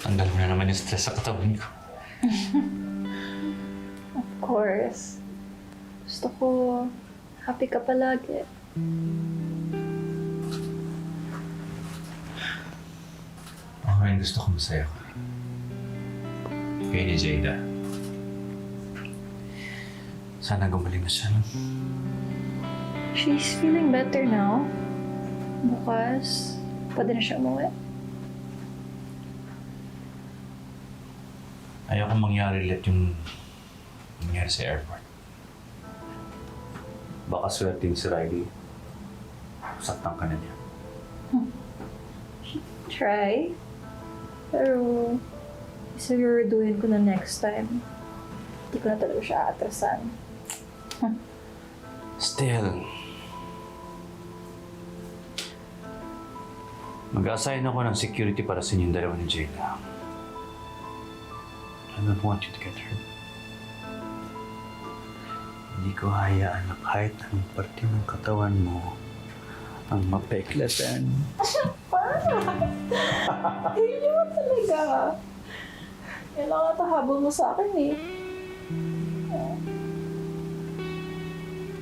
Tanggal mo na naman yung stress sa katawan ko. Of course. Gusto ko happy ka palagi. Ako rin gusto ko masaya ka. Kaya ni Jada. Sana gumaling na siya, no? She's feeling better now. Bukas, pwede na siya umuwi. Ayoko mangyari ulit yung nangyari sa airport. Baka swerting si Riley. Saktan ka na niya. Try. Pero, siguraduhin ko na next time. Hindi ko na talaga siya atrasan. Still, mag-assign ako ng security para sa inyong dalawa ni Jayla. I don't want you to get hurt. Hindi ko hayaan na kahit anong parte ng katawan mo ang mapeklatan. Hindi mo talaga. Kailangan tahabol mo sa akin eh.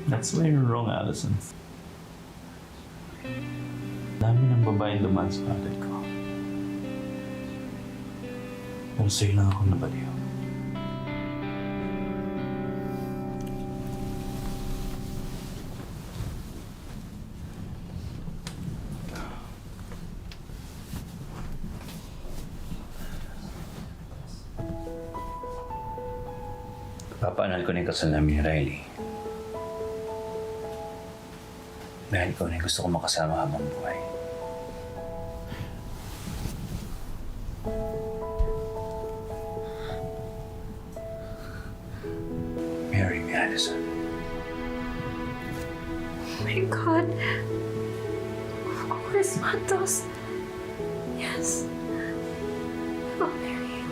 That's where you're wrong, Allison. Dami ng babaeng dumaan sa palad ko. Pero sa'yo lang ako nabaliw. Papaanal ko na yung kasal ni Riley. Dahil ikaw na yung gusto ko makasama habang buhay. Marry. Oh my God. Of course, Matos. Yes. I'll marry you.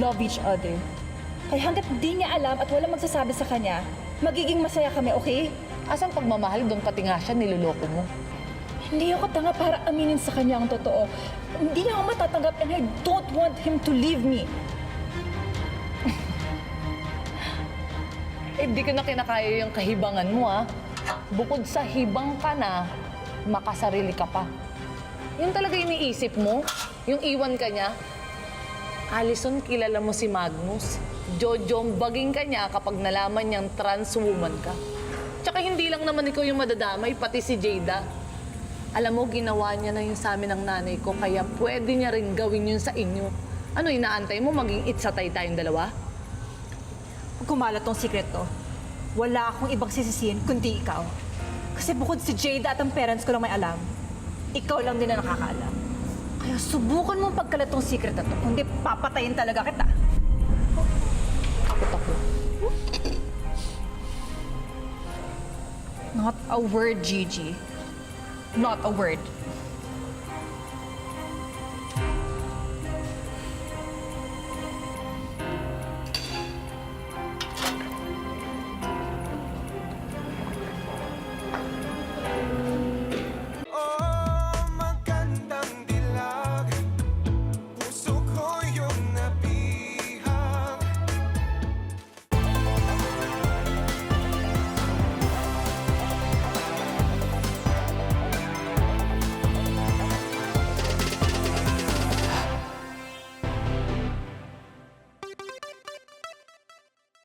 love each other. Kaya hanggat di niya alam at wala magsasabi sa kanya, magiging masaya kami, okay? Asang pagmamahal, doon pati nga siya, niloloko mo. Hindi ako tanga para aminin sa kanya ang totoo. Hindi niya ako matatanggap and I don't want him to leave me. Eh, di ko na kinakaya yung kahibangan mo, ah. Bukod sa hibang ka na, makasarili ka pa. Yun talaga iniisip mo? Yung iwan ka niya? Alison, kilala mo si Magnus. Jojombaging ka niya kapag nalaman niyang trans woman ka. Tsaka hindi lang naman ikaw yung madadamay, pati si Jada. Alam mo, ginawa niya na yun sa amin ng nanay ko, kaya pwede niya rin gawin yun sa inyo. Ano, inaantay mo maging itsatay tayong dalawa? Kung kumalat tong sikreto, wala akong ibang sisisihin kundi ikaw. Kasi bukod si Jada at ang parents ko lang may alam, ikaw lang din na nakakaalam. Kaya subukan mong pagkalat tong secret na to, kundi papatayin talaga kita. Not a word, Gigi. Not a word.